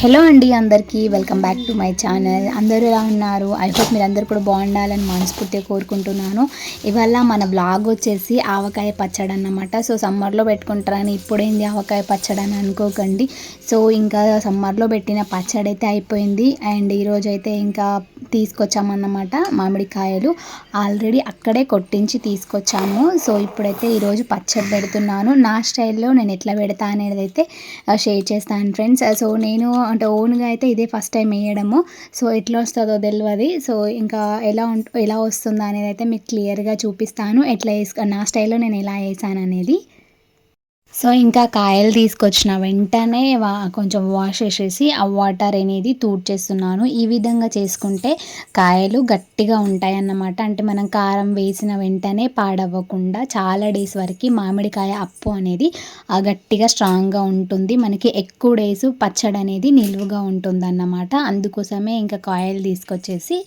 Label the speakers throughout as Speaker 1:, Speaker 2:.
Speaker 1: Hello అండి అందరికీ welcome back to my channel అందరూ ఎలా ఉన్నారు? ఐ హోప్ మీరందరూ కూడా బాగుండాలని మనస్ఫూర్తిగా కోరుకుంటున్నాను. ఇవాళ మన బ్లాగ్ వచ్చేసి ఆవకాయ పచ్చడి అన్నమాట. సో సమ్మర్లో పెట్టుకుంటారని ఇప్పుడేంది ఆవకాయ పచ్చడి అని అనుకోకండి. సో ఇంకా సమ్మర్లో పెట్టిన పచ్చడి అయితే అయిపోయింది. అండ్ ఈరోజు అయితే ఇంకా తీసుకొచ్చామన్నమాట మామిడికాయలు. ఆల్రెడీ అక్కడే కొట్టించి తీసుకొచ్చాము. సో ఇప్పుడైతే ఈరోజు పచ్చడి పెడుతున్నాను. నా స్టైల్లో నేను ఎట్లా పెడతా అనేది అయితే uh, షేర్ చేస్తాను ఫ్రెండ్స్ సో uh, నేను అంటే ఓన్గా అయితే ఇదే ఫస్ట్ టైం వేయడము. సో ఎట్లా వస్తుందో తెలియదు సో ఇంకా ఎలా ఎలా వస్తుందో అనేది అయితే మీకు క్లియర్గా చూపిస్తాను. ఎట్లా వేసుక నా స్టైల్లో నేను ఎలా వేసాను అనేది సో ఇంకా కాయలు తీసుకొచ్చిన వెంటనే వా కొంచెం వాష్ చేసేసి ఆ వాటర్ అనేది తూడ్చేస్తున్నాను ఈ విధంగా చేసుకుంటే కాయలు గట్టిగా ఉంటాయి అన్నమాట అంటే మనం కారం వేసిన వెంటనే పాడవ్వకుండా చాలా డేస్ వరకు మామిడికాయ అప్పు అనేది ఆ గట్టిగా స్ట్రాంగ్గా ఉంటుంది. మనకి ఎక్కువ డేస్ పచ్చడి అనేది నిలువుగా ఉంటుంది అన్నమాట అందుకోసమే ఇంకా కాయలు తీసుకొచ్చేసి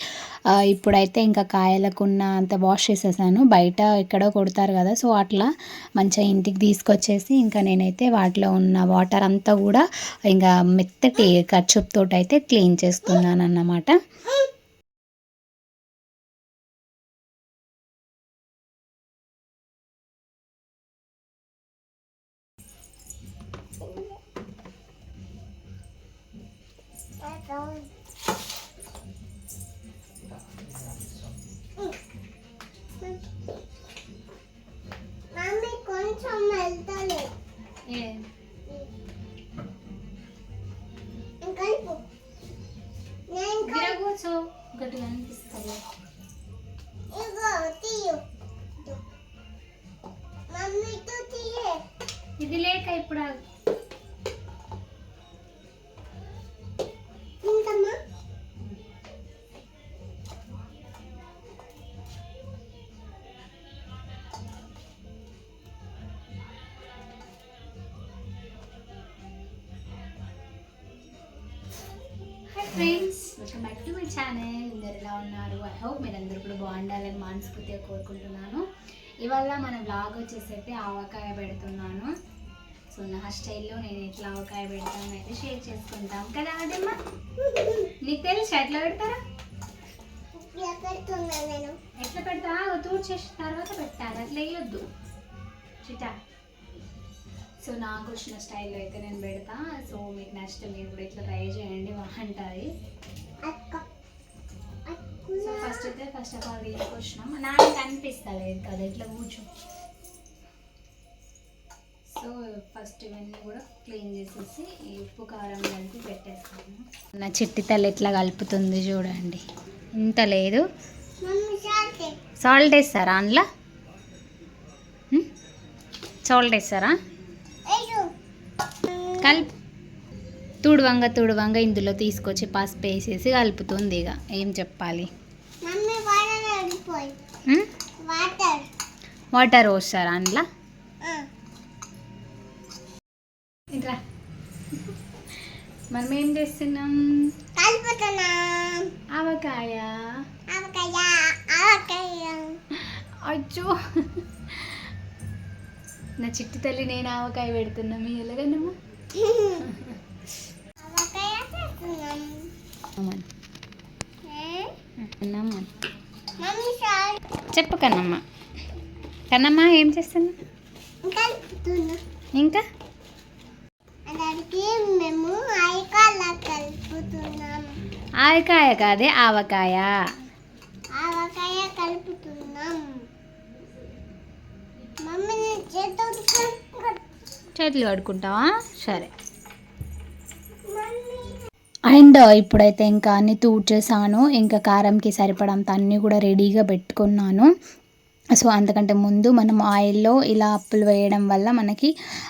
Speaker 1: ఇప్పుడైతే ఇంకా కాయలకున్న అంత వాష్ చేసేసాను. బయట ఎక్కడో కొడతారు కదా సో అట్లా మంచిగా ఇంటికి తీసుకొచ్చేసి ఇంకా నేనైతే వాటిలో ఉన్న వాటర్ అంతా కూడా ఇంకా మెత్తటి కర్చూప్తో అయితే క్లీన్ చేస్తున్నాను అన్నమాట friends welcome back to my channel. అందరు ఎలా ఉన్నారు? ఐ హోప్ మీరందరూ కూడా బాగుండాలని మనస్ఫూర్తిగా కోరుకుంటున్నాను. ఇవాళ మన బ్లాగ్ వచ్చేసి అయితే ఆవకాయ పెడుతున్నాను. సో నా స్టైల్లో నేను ఎట్లా ఆవకాయ పెడతాను అయితే షేర్ చేసుకుంటాం. కదా అదేమ్మా నీకు తెలుసు? ఎట్లా పెడతారా? ఎట్లా పెడతా తూడు చేసిన తర్వాత పెట్టాలి అట్లా వేయొద్దు. చిటా. సో నాకు వచ్చిన స్టైల్లో అయితే నేను పెడతా. సో మీకు నచ్చితే మీరు కూడా ఇట్లా ట్రై చేయండి బాగుంటుంది.
Speaker 2: అక్క
Speaker 1: సో ఫస్ట్ అయితే ఫస్ట్ ఆఫ్ ఆల్ తీసుకొచ్చినాం. నాకు కనిపిస్తలేదు కదా ఇట్లా కూర్చో. సో ఫస్ట్ ఇవన్నీ కూడా క్లీన్ చేసేసి ఈ ఉప్పు కారం కలిపి పెట్టేస్తాను. నా చిట్టి తల్లి ఎట్లా కలుపుతుంది చూడండి. ఇంత లేదు. సాల్ట్ వేస్తారా అందులో? సాల్ట్ వేస్తారా? కలుపు తుడువంగ తుడువంగ ఇందులో తీసుకొచ్చి పసుపు వేసేసి కలుపుతుంది ఇక. ఏం చెప్పాలి?
Speaker 2: వాటర్
Speaker 1: పోస్తారా అందులో? మనం ఏం చేస్తున్నాం? ఆవకాయ. అచ్చో. నా చిట్టి తల్లి నేను ఆవకాయ పెడుతున్నా. మీ ఎలాగన్నమ్మా అన్నమ్మా
Speaker 2: మమ్మీ
Speaker 1: చెప్పు కన్నమ్మ. కన్నమ్మ ఏం చేస్తున్నా ఇంకా?
Speaker 2: దానికి మేము కలుపుతున్నాం
Speaker 1: ఆవకాయ కాదే ఆవకాయ.
Speaker 2: ఆవకాయ కలుపుతున్నాం. మమ్మీ నేను చేతులు
Speaker 1: కడుక్కుంటావా? సరే. అండ్ ఇప్పుడైతే ఇంకా అన్ని తూడ్చేసాను. ఇంకా కారంకి సరిపడంత అన్నీ కూడా రెడీగా పెట్టుకున్నాను. సో అంతకంటే ముందు మనం ఆయిల్లో ఇలా అప్పులు వేయడం వల్ల మనకి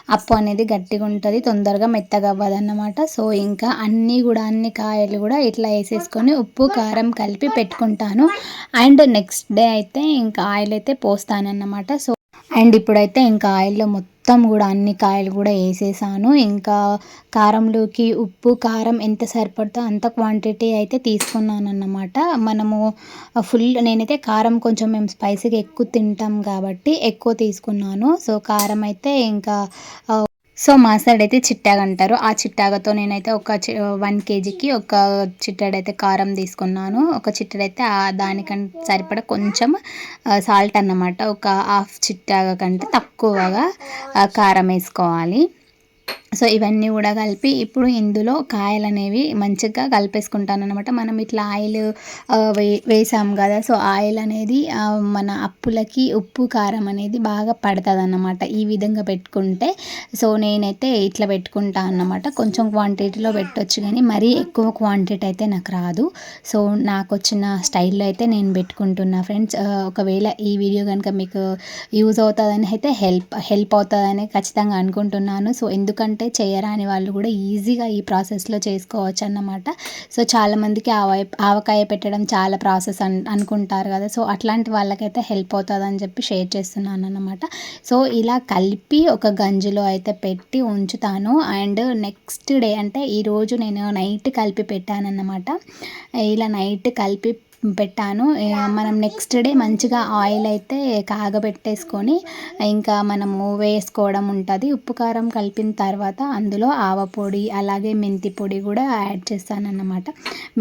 Speaker 1: అప్పు అనేది గట్టిగా ఉంటుంది తొందరగా మెత్తగా అవ్వదన్నమాట. సో ఇంకా అన్నీ కూడా అన్ని కాయలు కూడా ఇట్లా వేసేసుకొని ఉప్పు కారం కలిపి పెట్టుకుంటాను. అండ్ నెక్స్ట్ డే అయితే ఇంకా ఆయిల్ అయితే పోస్తానన్నమాట. సో అండ్ ఇప్పుడైతే ఇంకా ఆయిల్లో మొత్తం మొత్తం కూడా అన్ని కాయలు కూడా వేసేసాను. ఇంకా కారంలోకి ఉప్పు కారం ఎంత సరిపడుతో అంత క్వాంటిటీ అయితే తీసుకున్నాను అన్నమాట మనము ఫుల్ నేనైతే కారం కొంచెం మేము స్పైసీగా ఎక్కువ తింటాం కాబట్టి ఎక్కువ తీసుకున్నాను. సో కారం అయితే ఇంకా సో మా సైడ్ అయితే చిట్టాగ అంటారు. ఆ చిట్టాగతో నేనైతే ఒక వన్ కేజీకి ఒక చిట్టడైతే కారం తీసుకున్నాను. ఒక చిట్టడైతే ఆ దానికంటే సరిపడా కొంచెం సాల్ట్ అన్నమాట. ఒక హాఫ్ చిట్టాగ కంటే తక్కువగా కారం వేసుకోవాలి. సో ఇవన్నీ కూడా కలిపి ఇప్పుడు ఇందులో కాయలు అనేవి మంచిగా కలిపేసుకుంటాను అనమాట మనం ఇట్లా ఆయిల్ వే వేసాం కదా సో ఆయిల్ అనేది మన అప్పులకి ఉప్పు కారం అనేది బాగా పడుతుంది అన్నమాట ఈ విధంగా పెట్టుకుంటే సో నేనైతే ఇట్లా పెట్టుకుంటా అన్నమాట. కొంచెం క్వాంటిటీలో పెట్టొచ్చు కానీ మరీ ఎక్కువ క్వాంటిటీ అయితే నాకు రాదు. సో నాకు వచ్చిన స్టైల్లో అయితే నేను పెట్టుకుంటున్నా ఫ్రెండ్స్. ఒకవేళ ఈ వీడియో కనుక మీకు యూజ్ అవుతుందని అయితే హెల్ప్ హెల్ప్ అవుతుందని ఖచ్చితంగా అనుకుంటున్నాను. సో ఎందుకంటే చేయరాని వాళ్ళు కూడా ఈజీగా ఈ ప్రాసెస్లో చేసుకోవచ్చు అన్నమాట సో చాలామందికి ఆవాయ ఆవకాయ పెట్టడం చాలా ప్రాసెస్ అన్ అనుకుంటారు కదా. సో అట్లాంటి వాళ్ళకైతే హెల్ప్ అవుతుందని చెప్పి షేర్ చేస్తున్నాను అన్నమాట సో ఇలా కలిపి ఒక గంజిలో అయితే పెట్టి ఉంచుతాను. అండ్ నెక్స్ట్ డే అంటే ఈరోజు నేను నైట్ కలిపి పెట్టానన్నమాట. ఇలా నైట్ కలిపి పెట్టాను. మనం నెక్స్ట్ డే మంచిగా ఆయిల్ అయితే కాగబెట్టేసుకొని ఇంకా మనము వేసుకోవడం ఉంటుంది. ఉప్పు కారం కలిపిన తర్వాత అందులో ఆవ పొడి అలాగే మెంతి పొడి కూడా యాడ్ చేస్తానన్నమాట.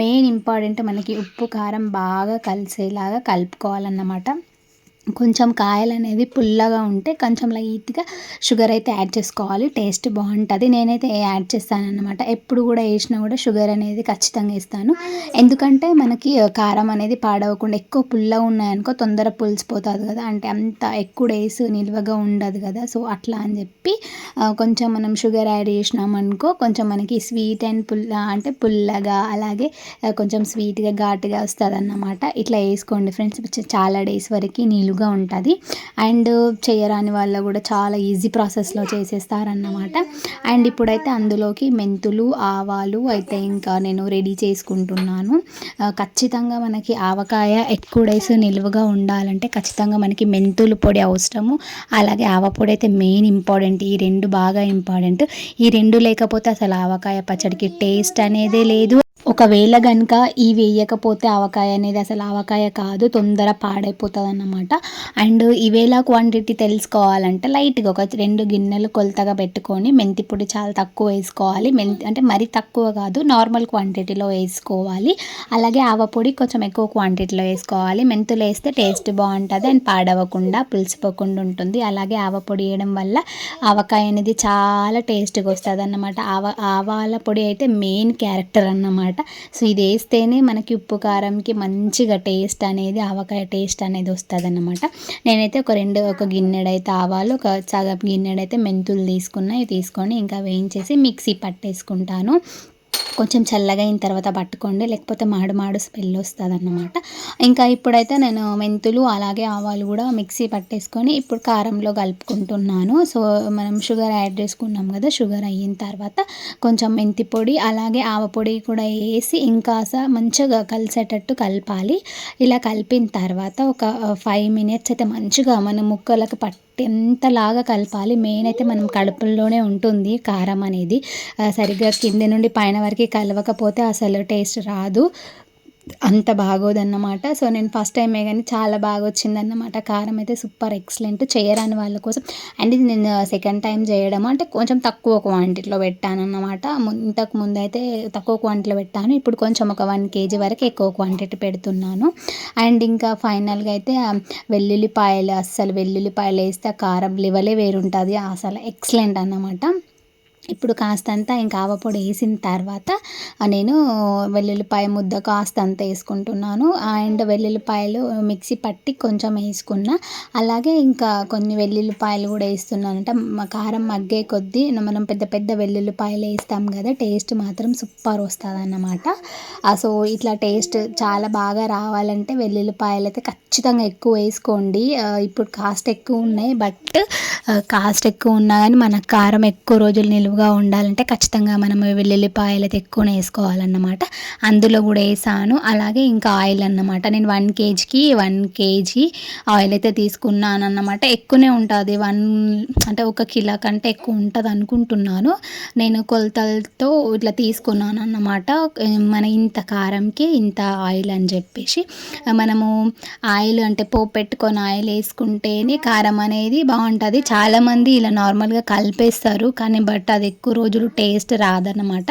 Speaker 1: మెయిన్ ఇంపార్టెంట్ మనకి ఉప్పు కారం బాగా కలిసేలాగా కలుపుకోవాలన్నమాట. కొంచెం కాయలు అనేది పుల్లగా ఉంటే కొంచెం లైట్గా షుగర్ అయితే యాడ్ చేసుకోవాలి. టేస్ట్ బాగుంటుంది నేనైతే యాడ్ చేస్తానన్నమాట. ఎప్పుడు కూడా వేసినా కూడా షుగర్ అనేది ఖచ్చితంగా వేస్తాను. ఎందుకంటే మనకి కారం అనేది పాడవకుండా ఎక్కువ పుల్లగా ఉన్నాయనుకో తొందర పులిసిపోతుంది కదా. అంటే అంత ఎక్కువ డేస్ నిల్వగా ఉండదు కదా. సో అట్లా అని చెప్పి కొంచెం మనం షుగర్ యాడ్ చేసినామనుకో కొంచెం మనకి స్వీట్ అండ్ పుల్ల అంటే పుల్లగా అలాగే కొంచెం స్వీట్గా ఘాటుగా వస్తుంది అన్నమాట ఇట్లా వేసుకోండి ఫ్రెండ్స్. చాలా డేస్ వరకు నీళ్ళు నిలుగా ఉంటుంది. అండ్ చేయరాని వాళ్ళు కూడా చాలా ఈజీ ప్రాసెస్లో చేసేస్తారన్నమాట. అండ్ ఇప్పుడైతే అందులోకి మెంతులు ఆవాలు అయితే ఇంకా నేను రెడీ చేసుకుంటున్నాను. ఖచ్చితంగా మనకి ఆవకాయ ఎక్కువ డేస్ నిల్వగా ఉండాలంటే ఖచ్చితంగా మనకి మెంతులు పొడి అవసరము. అలాగే ఆవ పొడి అయితే మెయిన్ ఇంపార్టెంట్. ఈ రెండు బాగా ఇంపార్టెంట్. ఈ రెండు లేకపోతే అసలు ఆవకాయ పచ్చడికి టేస్ట్ అనేదే లేదు. ఒకవేళ కనుక ఈ వేయకపోతే ఆవకాయ అనేది అసలు ఆవకాయ కాదు తొందర పాడైపోతుంది అన్నమాట అండ్ ఇవేలా క్వాంటిటీ తెలుసుకోవాలంటే లైట్గా ఒక రెండు గిన్నెలు కొలతగా పెట్టుకొని మెంతి పొడి చాలా తక్కువ వేసుకోవాలి. మెంతి అంటే మరీ తక్కువ కాదు నార్మల్ క్వాంటిటీలో వేసుకోవాలి. అలాగే ఆవపొడి కొంచెం ఎక్కువ క్వాంటిటీలో వేసుకోవాలి. మెంతులు వేస్తే టేస్ట్ బాగుంటుంది అండ్ పాడవకుండా పులిసిపోకుండా ఉంటుంది. అలాగే ఆవపొడి వేయడం వల్ల ఆవకాయ అనేది చాలా టేస్ట్గా వస్తుంది అన్నమాట ఆవ ఆవాల పొడి అయితే మెయిన్ క్యారెక్టర్ అన్నమాట. సో ఇది వేస్తేనే మనకి ఉప్పు కారంకి మంచిగా టేస్ట్ అనేది ఆవకాయ టేస్ట్ అనేది వస్తుంది అన్నమాట నేనైతే ఒక రెండు ఒక గిన్నెడైతే ఆవాలు ఒక సగం గిన్నెడైతే మెంతులు తీసుకున్నా తీసుకొని ఇంకా వేయించేసి మిక్సీ పట్టేసుకుంటాను. కొంచెం చల్లగా అయిన తర్వాత పట్టుకోండి. లేకపోతే మాడు మాడు స్మెల్ వస్తుంది అన్నమాట ఇంకా ఇప్పుడైతే నేను మెంతులు అలాగే ఆవాలు కూడా మిక్సీ పట్టేసుకొని ఇప్పుడు కారంలో కలుపుకుంటున్నాను. సో మనం షుగర్ యాడ్ చేసుకున్నాం కదా షుగర్ అయిన తర్వాత కొంచెం మెంతి పొడి అలాగే ఆవ పొడి కూడా వేసి ఇంకాస మంచిగా కలిసేటట్టు కలపాలి. ఇలా కలిపిన తర్వాత ఒక ఫైవ్ మినిట్స్ అయితే మంచిగా మన ముక్కలకు పట్టు ఎంతలాగా కలపాలి? మెయిన్ అయితే మనం కడుపులోనే ఉంటుంది కారం అనేది. సరిగ్గా కింద నుండి పైన వరకు కలవకపోతే అసలు టేస్ట్ రాదు. అంత బాగోదన్నమాట. సో నేను ఫస్ట్ టైమే కానీ చాలా బాగా వచ్చిందన్నమాట కారం అయితే సూపర్ ఎక్సలెంట్ చేయరాని వాళ్ళ కోసం. అండ్ ఇది నేను సెకండ్ టైం చేయడం అంటే కొంచెం తక్కువ క్వాంటిటీలో పెట్టాను అన్నమాట ఇంతకు ముందు అయితే తక్కువ క్వాంటిటీలో పెట్టాను. ఇప్పుడు కొంచెం ఒక వన్ కేజీ వరకు ఎక్కువ క్వాంటిటీ పెడుతున్నాను. అండ్ ఇంకా ఫైనల్గా అయితే వెల్లుల్లిపాయలు అస్సలు వెల్లుల్లిపాయలు వేస్తే ఆ కారం లెవలే వేరుంటుంది. అసలు ఎక్సలెంట్ అన్నమాట. ఇప్పుడు కాస్తంత ఇంకా ఆవపొడి వేసిన తర్వాత నేను వెల్లుల్లిపాయ ముద్ద కాస్తంత వేసుకుంటున్నాను. అండ్ వెల్లుల్లిపాయలు మిక్సీ పట్టి కొంచెం వేసుకున్న అలాగే ఇంకా కొన్ని వెల్లుల్లిపాయలు కూడా వేస్తున్నాను అంటే మా కారం మగ్గే కొద్దీ మనం పెద్ద పెద్ద వెల్లుల్లిపాయలు వేస్తాం కదా టేస్ట్ మాత్రం సూపర్ వస్తుంది అన్నమాట సో ఇట్లా టేస్ట్ చాలా బాగా రావాలంటే వెల్లుల్లిపాయలు అయితే ఖచ్చితంగా ఎక్కువ వేసుకోండి. ఇప్పుడు కాస్ట్ ఎక్కువ ఉన్నాయి బట్ కాస్ట్ ఎక్కువ ఉన్నా కానీ మన కారం ఎక్కువ రోజులు నిల్వ నిలువుగా ఉండాలంటే ఖచ్చితంగా మనం వెల్లుల్లిపాయలు అయితే ఎక్కువనే వేసుకోవాలన్నమాట. అందులో కూడా వేసాను. అలాగే ఇంకా ఆయిల్ అన్నమాట. నేను వన్ కేజీకి వన్ కేజీ ఆయిల్ అయితే తీసుకున్నాను అన్నమాట ఎక్కువనే ఉంటుంది. వన్ అంటే ఒక కిలో కంటే ఎక్కువ ఉంటుంది అనుకుంటున్నాను. నేను కొలతలతో ఇట్లా తీసుకున్నాను అన్నమాట మన ఇంత కారంకి ఇంత ఆయిల్ అని చెప్పేసి. మనము ఆయిల్ అంటే పోపు పెట్టుకొని ఆయిల్ వేసుకుంటేనే కారం అనేది బాగుంటుంది. చాలామంది ఇలా నార్మల్గా కలిపేస్తారు. కానీ బట్ అది ఎక్కువ రోజులు టేస్ట్ రాదన్నమాట.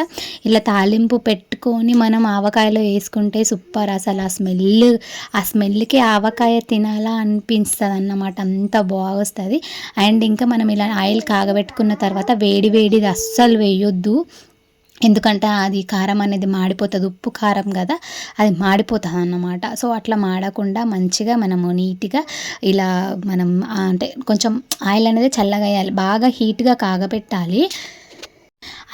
Speaker 1: ఇలా తాలింపు పెట్టుకొని మనం ఆవకాయలో వేసుకుంటే సూపర్ అసలు. ఆ స్మెల్ ఆ స్మెల్కి ఆవకాయ తినాలా అనిపిస్తుంది అన్నమాట అంత బాగొస్తుంది. అండ్ ఇంకా మనం ఇలా ఆయిల్ కాగబెట్టుకున్న తర్వాత వేడి వేడిది అస్సలు వేయొద్దు. ఎందుకంటే అది కారం అనేది మాడిపోతుంది. ఉప్పు కారం కదా అది మాడిపోతుంది అన్నమాట సో అట్లా మాడకుండా మంచిగా మనము నీట్గా ఇలా మనం అంటే కొంచెం ఆయిల్ అనేది చల్లగా వేయాలి బాగా హీట్గా కాగబెట్టాలి.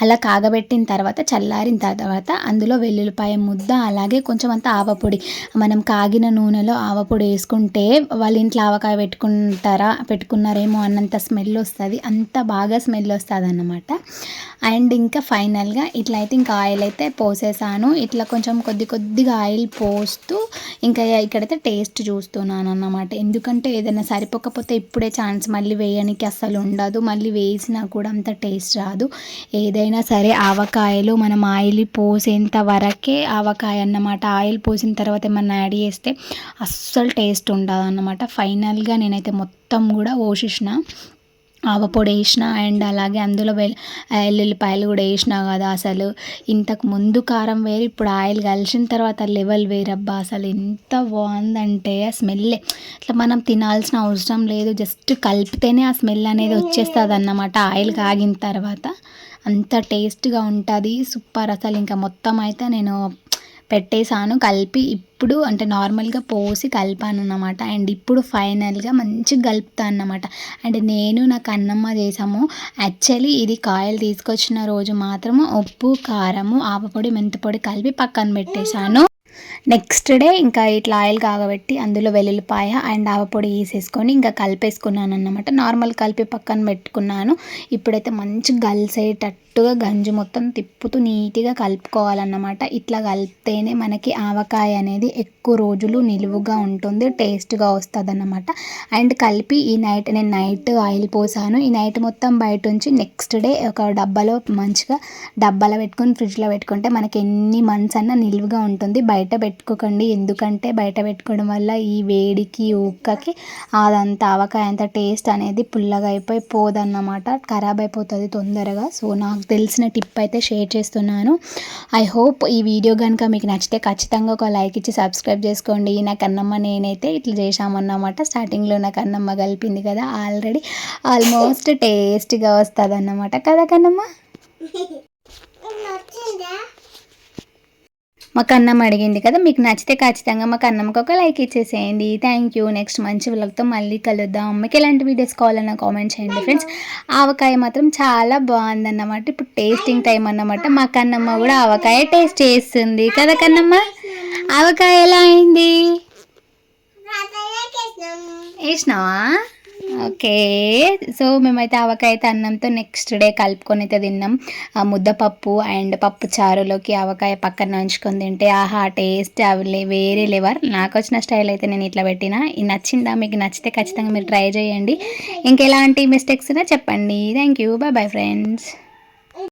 Speaker 1: అలా కాగబెట్టిన తర్వాత చల్లారిన తర్వాత అందులో వెల్లుల్లిపాయ ముద్ద అలాగే కొంచెం అంత ఆవపొడి మనం కాగిన నూనెలో ఆవపొడి వేసుకుంటే వాళ్ళ ఇంట్లో ఆవకాయ పెట్టుకుంటారా పెట్టుకున్నారేమో అన్నంత స్మెల్ వస్తుంది. అంత బాగా స్మెల్ వస్తుంది అన్నమాట అండ్ ఇంకా ఫైనల్గా ఇట్లా అయితే ఇంకా ఆయిల్ అయితే పోసేసాను. ఇట్లా కొంచెం కొద్ది కొద్దిగా ఆయిల్ పోస్తూ ఇంకా ఇక్కడైతే టేస్ట్ చూస్తున్నాను అన్నమాట ఎందుకంటే ఏదైనా సరిపోకపోతే ఇప్పుడే ఛాన్స్ మళ్ళీ వేయడానికి అస్సలు ఉండదు. మళ్ళీ వేసినా కూడా అంత టేస్ట్ రాదు. ఏదైనా సరే ఆవకాయలు మనం ఆయిల్ పోసేంత వరకే ఆవకాయ అన్నమాట. ఆయిల్ పోసిన తర్వాత ఏమన్నా యాడ్ చేస్తే అస్సలు టేస్ట్ ఉండదు అన్నమాట ఫైనల్గా నేనైతే మొత్తం కూడా పోషిసిన ఆవపొడి వేసిన అండ్ అలాగే అందులో ఎల్లుల్లిపాయలు కూడా వేసిన కదా అసలు. ఇంతకు ముందు కారం వేరు ఇప్పుడు ఆయిల్ కలిసిన తర్వాత లెవెల్ వేరబ్బా. అసలు ఎంత బాగుందంటే ఆ స్మెల్. ఇట్లా మనం తినాల్సిన అవసరం లేదు. జస్ట్ కలిపితేనే ఆ స్మెల్ అనేది వచ్చేస్తుంది అన్నమాట ఆయిల్ కాగిన తర్వాత. అంత టేస్ట్గా ఉంటుంది సూపర్ అసలు. ఇంకా మొత్తం అయితే నేను పెట్టేసాను కలిపి ఇప్పుడు అంటే నార్మల్గా పోసి కలిపాను అన్నమాట. అండ్ ఇప్పుడు ఫైనల్గా మంచిగా కలుపుతాను అన్నమాట. అండ్ నేను నాకు అన్నమ్మ చేసాము యాక్చువల్లీ ఇది కాయలు తీసుకొచ్చిన రోజు మాత్రము ఉప్పు కారము ఆవపొడి మెంతిపొడి కలిపి పక్కన పెట్టేశాను. నెక్స్ట్ డే ఇంకా ఇట్లా ఆయిల్ కాగబెట్టి అందులో వెల్లుల్లిపాయ అండ్ ఆవపొడి వేసేసుకొని ఇంకా కలిపేసుకున్నాను అన్నమాట నార్మల్ కలిపి పక్కన పెట్టుకున్నాను. ఇప్పుడైతే మంచి గలిసేటట్టుగా గంజి మొత్తం తిప్పుతూ నీట్గా కలుపుకోవాలన్నమాట. ఇట్లా కలిపితేనే మనకి ఆవకాయ అనేది ఎక్కువ రోజులు నిలువుగా ఉంటుంది టేస్ట్గా వస్తుంది అన్నమాట అండ్ కలిపి ఈ నైట్ నేను నైట్ ఆయిల్ పోసాను. ఈ నైట్ మొత్తం బయట ఉంచి నెక్స్ట్ డే ఒక డబ్బాలో మంచిగా డబ్బాలో పెట్టుకొని ఫ్రిడ్జ్లో పెట్టుకుంటే మనకి ఎన్ని మంత్స్ అన్నా నిలువుగా ఉంటుంది. బయట పెట్టుకోకండి. ఎందుకంటే బయట పెట్టుకోవడం వల్ల ఈ వేడికి ఉక్కకి అదంతా ఆవకాయ అంత టేస్ట్ అనేది పుల్లగా అయిపోయి పోదన్నమాట. ఖరాబ్ అయిపోతుంది తొందరగా. సో నాకు తెలిసిన టిప్ అయితే షేర్ చేస్తున్నాను. ఐ హోప్ ఈ వీడియో కనుక మీకు నచ్చితే ఖచ్చితంగా ఒక లైక్ ఇచ్చి సబ్స్క్రైబ్ చేసుకోండి. నా కన్నమ్మ నేనైతే ఇట్లా చేశామన్నమాట. స్టార్టింగ్లో నా కన్నమ్మ కలిపింది కదా ఆల్రెడీ ఆల్మోస్ట్ టేస్ట్గా వస్తుంది అన్నమాట కదా కన్నమ్మ?
Speaker 2: వచ్చిందా
Speaker 1: మా కన్నమ్మ అడిగింది కదా మీకు నచ్చితే ఖచ్చితంగా మా కన్నమ్మకి ఒక లైక్ ఇచ్చేసేయండి. థ్యాంక్ యూ నెక్స్ట్ మంచి వ్లాగ్తో మళ్ళీ కలుద్దాం. మీకు ఎలాంటి వీడియోస్ కావాలన్నా కామెంట్ చేయండి ఫ్రెండ్స్ ఆవకాయ మాత్రం చాలా బాగుందన్నమాట. ఇప్పుడు టేస్టింగ్ టైం అన్నమాట. మా కన్నమ్మ కూడా ఆవకాయ టేస్ట్ చేస్తుంది కదా కన్నమ్మ? ఆవకాయ ఎలా అయింది? వేసినావా? ఓకే. సో మేమైతే ఆవకాయ అయితే అన్నంతో నెక్స్ట్ డే కలుపుకొని అయితే తిన్నాం. ఆ ముద్దపప్పు అండ్ పప్పు చారులోకి ఆవకాయ పక్కన ఉంచుకొని తింటే ఆహా టేస్ట్ అవి లే- వేరే లెవర్. నాకు వచ్చిన స్టైల్ అయితే నేను ఇట్లా పెట్టిన. నచ్చిందా? మీకు నచ్చితే ఖచ్చితంగా మీరు ట్రై చేయండి. ఇంకెలాంటి మిస్టేక్స్ ఉన్నా చెప్పండి. Thank you bye bye friends